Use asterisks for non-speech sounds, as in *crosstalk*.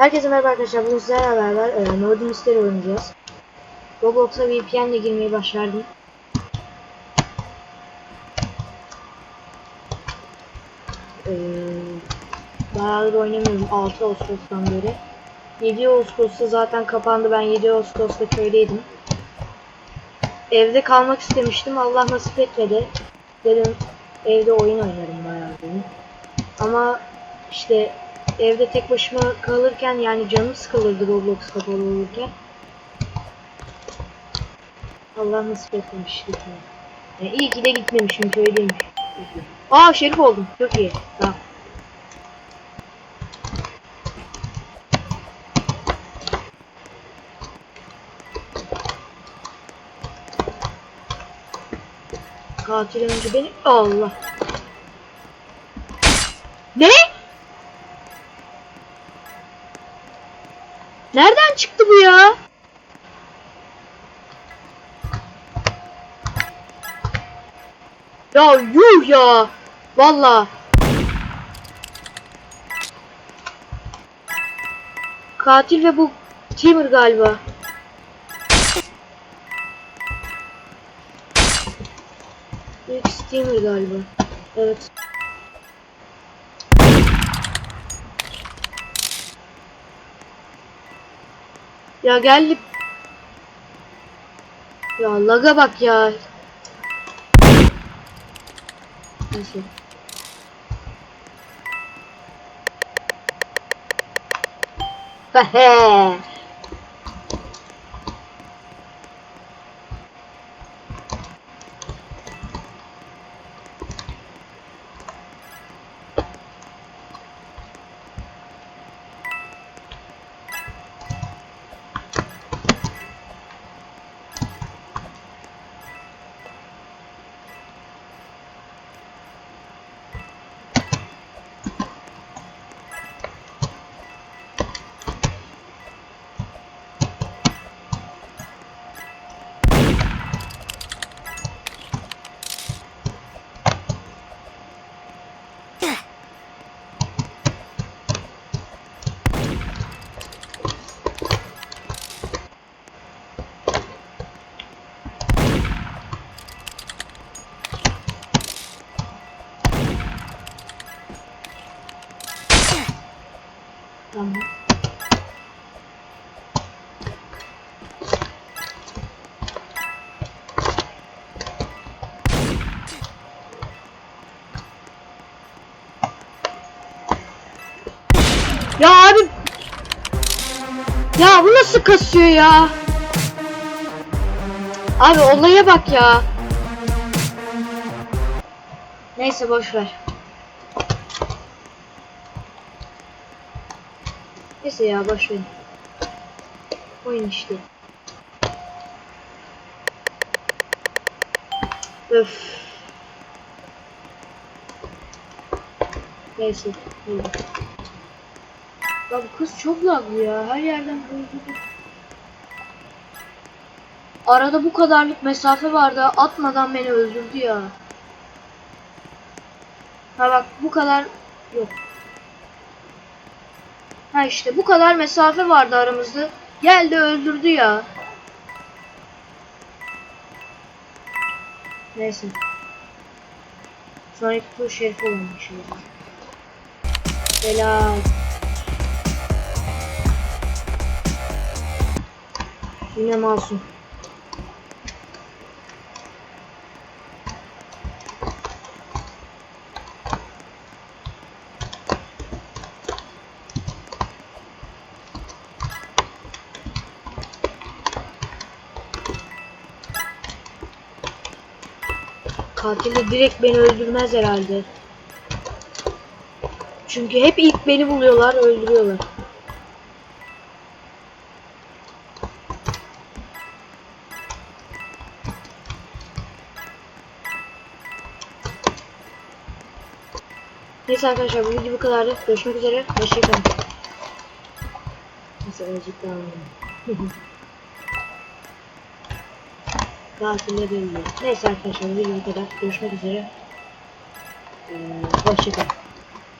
Herkese merhaba arkadaşlar. Bugün sizlerle beraber e, Northern Mystery oynayacağız. Roblox'a VPN ile girmeyi başardım. E, bayağıdır oynamıyorum 6 Ağustos'tan beri. 7 Ağustos'ta zaten kapandı. Ben 7 Ağustos'ta köydeydim. Evde kalmak istemiştim. Allah nasip etmedi. Dedim evde oyun oynarım bayağı dedim. Ama işte evde tek başıma kalırken yani canım sıkılırdı Roblox kapalı olurken. Allah nasip etmemiş gitmeye. Yani iyi ki de gitmemişim köydeymiş. Aa şerif oldum. Çok iyi. Tamam. Katil önce beni... Allah. Ne? Nereden çıktı bu ya? Ya yuh ya. Valla. Katil ve bu Timur galiba. Steamer galiba. Evet. Ya geldi. Ya laga bak ya. Neyse. Hehe. Ya abi Ya bu nasıl kasıyor ya? Abi olaya bak ya. Neyse boş ver. Neyse ya boş verin. Oyun işte. Öf. Neyse. iyi. Ya bu kız çok laglı ya. Her yerden öldürdü. Arada bu kadarlık mesafe vardı. Atmadan beni öldürdü ya. Ha bak bu kadar yok. Ha işte bu kadar mesafe vardı aramızda. Geldi öldürdü ya. Neyse. Sonraki tur şerif olmuş. Helal. Yine masum. Katil de direkt beni öldürmez herhalde. Çünkü hep ilk beni buluyorlar, öldürüyorlar. Neyse arkadaşlar bu video bu kadardı. Görüşmek üzere. Hoşçakalın. Neyse azıcık daha. Tatile *laughs* dönüyor. Neyse arkadaşlar bu video bu kadar. Görüşmek üzere. Ee, hoşçakalın.